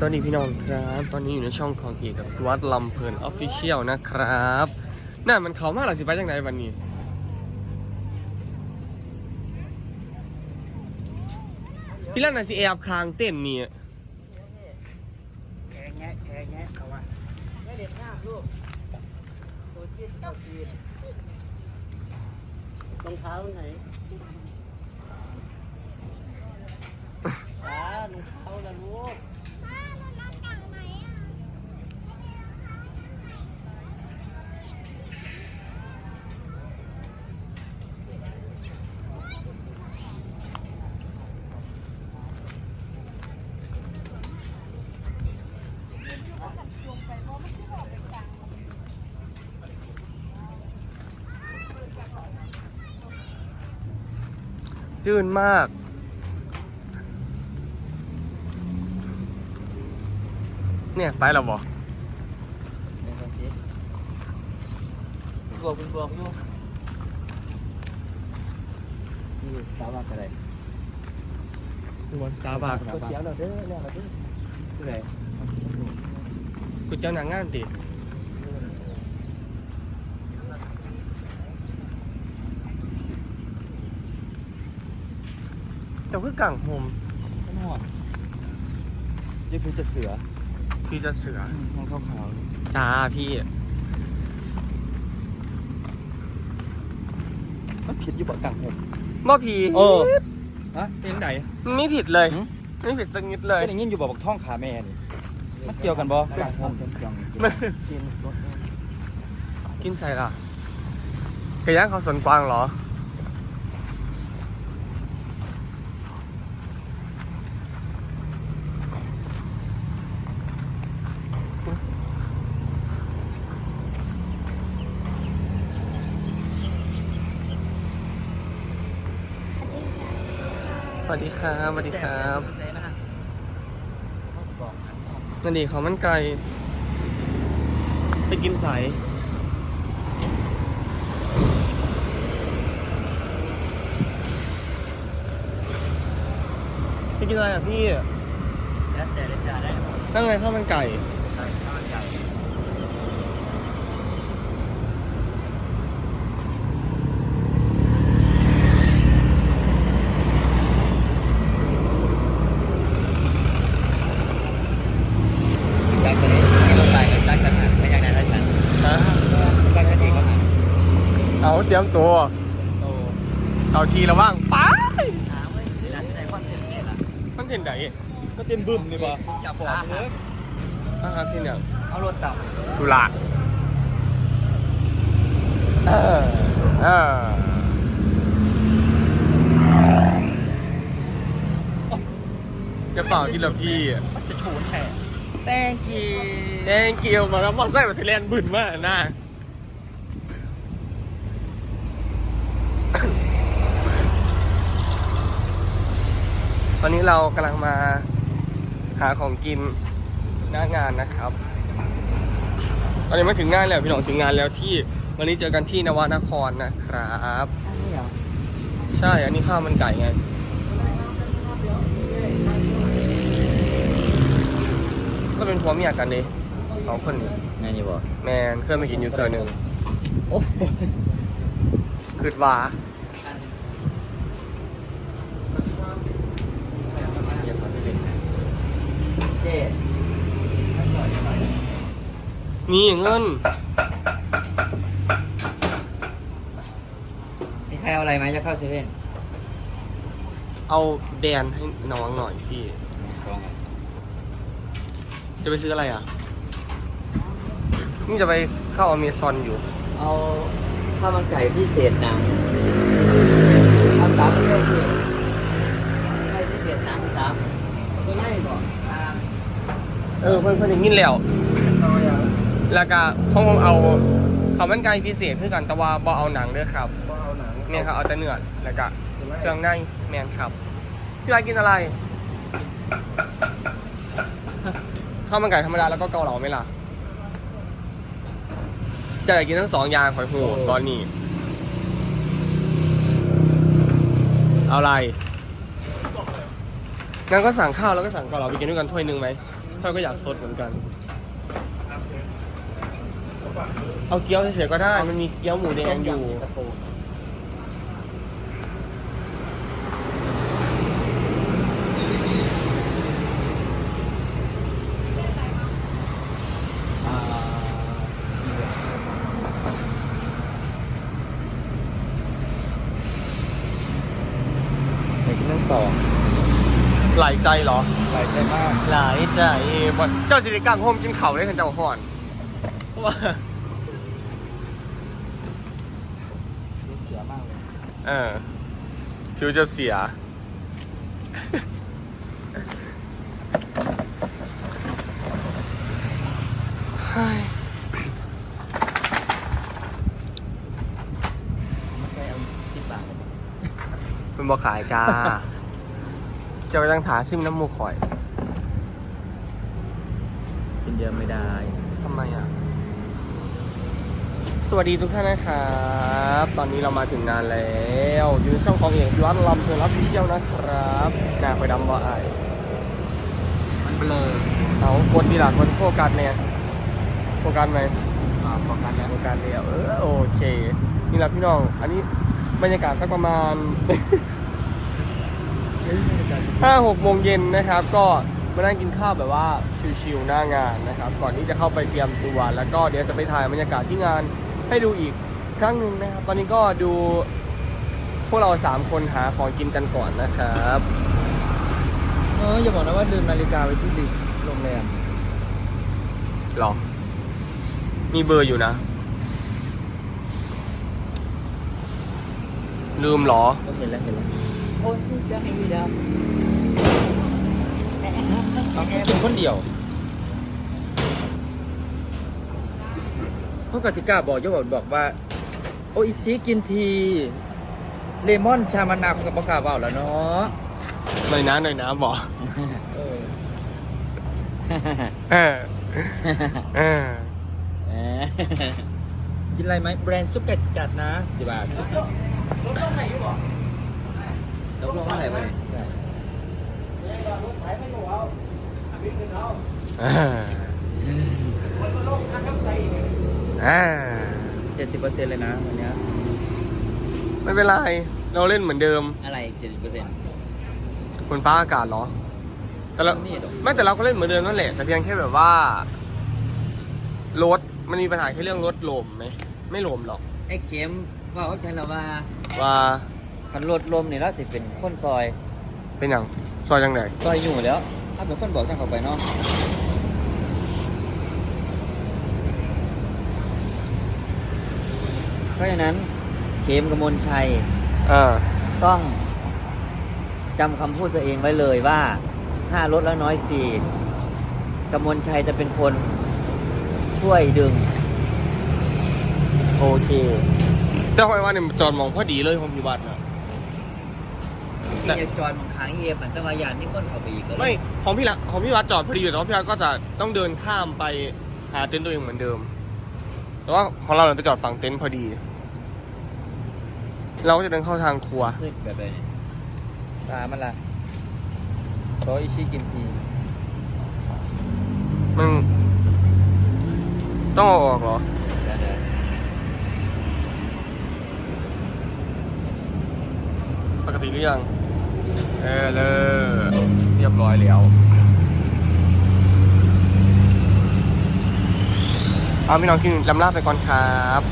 สวัสดีพี่น้องครับ ตอนนี้อยู่ในช่องของเอกกับวัดลำเพลินออฟฟิเชียลนะครับน่ามันเขามากหรอสิไปจากไหนวันนี้ ที่แรกน่ะสิแอบคางเต้นนี่แชร์แงะแชร์แงะเอาวะไม่เด็ดหน้าลูกตัวจิ้มตัวจีนรองเท้าไหนจ้ารองเท้าละลูก จืนมาก เนี่ยไปแล้วบอบวกเป็นบวกอยู่นี่สาวบ้านอะไรวันสตาร์บัคก๋วยเตี๋ยวเราเด้อเนี่ยเราเด้อที่ไหนกูเจ้าหนังงานติ เจ้าคือกลางโฮมข้างนอกนี่คือจะเสือพี่จะเสือห้องขาวขาวจ้าพี่มันผิดอยู่บ่กลางผมบ่พีเออ ฮะเป็นไหนมันไม่ผิดเลย หืม ไม่ผิดสักนิดเลย เป็นอย่างนี้อยู่บ่บอกท่องขาแม่นี่มันเกี่ยวกันบ่กลางผมเป็นกลางกินใส่ล่ะไก่ย่างเขาสวนกวางเหรอ วัสดีครับสวัสดีครับนั่นดีเขาวมันไก่ไปกินใสไปกินอะไรอะพี่แล้วแต่เลยจ้าได้นั่งไงข้าวมันไก่ ได้ข้าวใหญ่ จากคนนี้ที่ลงไปก็จากกันหันไปยังไงแล้วฉัน ฮะ จากกันอีกก็หัน เอาเตรียมตัวโตเอาทีละว่างไปหาไว้ที่นั่นที่ไหนความเต็มที่ล่ะมันเห็นไหนก็เต็มบึ้มนี่ป่ะจับขาเลยอาหารที่เนี่ยเอารถตับตุลาเออเออจะเปล่ากินแล้วพี่มันจะโฉนแห่แป้งกีแดงเกียวมาแล้วมอไซค์มาสิเลนบึนมากนะ ตอนนี้เรากำลังมาหาของกินหน้างานนะครับ ตอนนี้มาถึงงานแล้วพี่น้องถึงงานแล้วที่วันนี้เจอกันที่นวนครนะครับอันนี้เหรอใช่อันนี้ข้าวมันไก่ไงก็เป็นผัวเมียกันเลยสองคนนี้ไงนี่บ่แมนเคยมากินอยู่เจอหนึ่งโอ้คืดว่า เจ๊ นี่เงิน มีใครเอาอะไรไหมจะเข้าเซเว่นเอาแบรนด์ให้น้องหน่อยพี่สองจะไปซื้ออะไรอะ นี่จะไปเข้าอเมซอนอยู่ เอาข้าวมันไก่พิเศษหนังเอาตามเรื่องคือไก่พิเศษหนังตามตัวไหนบ่ตาม เออเพื่อนเพื่อนอย่างนี้แล้วเอาอย่าง แล้วก็ห้องผมเอาข้าวมันไก่พิเศษคือกันแต่ว่าบ่เอาหนังเด้อครับบ่เอาหนังเนี่ยครับเอาแต่เนื้อแล้วก็เครื่องในแมนครับพี่ไรกินอะไรข้าวมันไก่ธรรมดาแล้วก็เกาเหลาไหมล่ะจะอยากกินทั้งสองอย่างหอยหูตอนนี้เอาอะไรงั้นก็สั่งข้าวแล้วก็สั่งเกาเหลาไปกินด้วยกันถ้วยหนึ่งไหมอืเขาก็อยากสดเหมือนกัน เอาเกี๊ยวเฉยๆก็ได้ มันมีเกี๊ยวหมูแดงอยู่อ่าเด็กนั่งสองหลายใจเหรอ หลายใจมาก หลายใจบ่เจ้าสิริกลางโฮมกินเข่าวได้คันเจ้าห่อนเพราะว่า เสียมาก เลยเออฟิวจะเสียเฮ้ยไม่ใช่เอาสิบบาทเป็นบ่ขายจ้า เจ้าไปตั้งถาซิมน้ำมูกข่อย กินเยอะไม่ได้ ทำไมอะ สวัสดีทุกท่านนะครับ ตอนนี้เรามาถึงงานแล้วอยู่ในช่องของเอกพิวัตรลำเพลินรับเที่ยวนะครับหน้าไฟดำบ่อายมันเบลอเอาคนที่หลักคนโฟกัสเนี่ยโฟกัสไหมอ่าพอกันแล้วโฟกัสเดียวเออโอเค นี่แหละพี่น้อง อันนี้บรรยากาศสักประมาณห้าหกโมงเย็นนะครับ ก็มานั่งกินข้าวแบบว่าชิวๆหน้างานนะครับ ก่อนที่จะเข้าไปเตรียมตัวแล้วก็เดี๋ยวจะไปถ่ายบรรยากาศที่งาน ให้ดูอีกครั้งหนึ่งนะครับ ตอนนี้ก็ดูพวกเราสามคนหาของกินกันก่อนนะครับเอออย่าบอกนะว่าลืมนาฬิกาไว้ที่โรงแรมหรอ มีเบอร์อยู่นะ ลืมเหรอก็เห็นแล้วเห็นแล้วคนใจดำเป็นคนเดียว พราะกสิกาบอกยกบอกบอกว่า โออิชิกินที เลมอนชามะนาวกับปากกาเบาแล้วเนาะหน่อยนะหน่อยนะบอกเออเออเออเออกินอะไรไหมแบรนด์ซุปไก่สกัดนะจีบาทลดลงไหนอยู่บ่ลดลงเท่าไหร่ไปเนี่ยเออเอ อเจ็ดสิบเปอร์เซ็นต์เลยนะวันเนี้ยไม่เป็นไร เราเล่นเหมือนเดิมอะไรเจ็ดสิบเปอร์เซ็นต์บนฟ้าอากาศเหรอ แต่เรานี่หรอไม่แต่เราก็เล่นเหมือนเดิมนั่นแหละแต่เพียงแค่แบบว่ารถมันมีปัญหาแค่เรื่องรถลมไหมไม่ลมหรอกไอ้เข็มว่าเขาใช้เราว่าว่าคันรถลมเนี่ยเราจะเป็นคนซอยเป็นอย่างซอยจังไหนซอยอยู่แล้ว ถ้าเป็นคนบอกช่างเขาไปเนาะ เพราะฉะนั้นเข็มกมลชัยเออต้องจำคำพูดตัวเองไว้เลยว่าถ้าลดแล้วน้อยฟรีกมลชัยจะเป็นคนช่วยดึง โอเคแต่คอยว่าเนี่ยจอดมองพอดีเลยผมพิวัตรนะ แต่ ที่จะจอดบางครั้งเอฟมันก็มาอย่างนี้คนเขาไปอีกก็เลยไม่ของพี่ละของพี่วัดจอดพอดีอยู่แต่ว่าพี่วัดก็จะต้องเดินข้ามไปหาเต็นท์ตัวเองเหมือนเดิม แต่ว่าของเราเนี่ยไปจอดฝั่งเต็นท์พอดี เราก็จะเดินเข้าทางครัวขึ้นแบบไหนเนี่ยตามันล่ะโรอิชิกินทีมันต้องเอาออกเหรอเดี๋ยวเดี๋ยวปกติหรือยัง เออเลยเรียบร้อยแล้ว เอาพี่น้องกินลำลาบไปก่อนครับ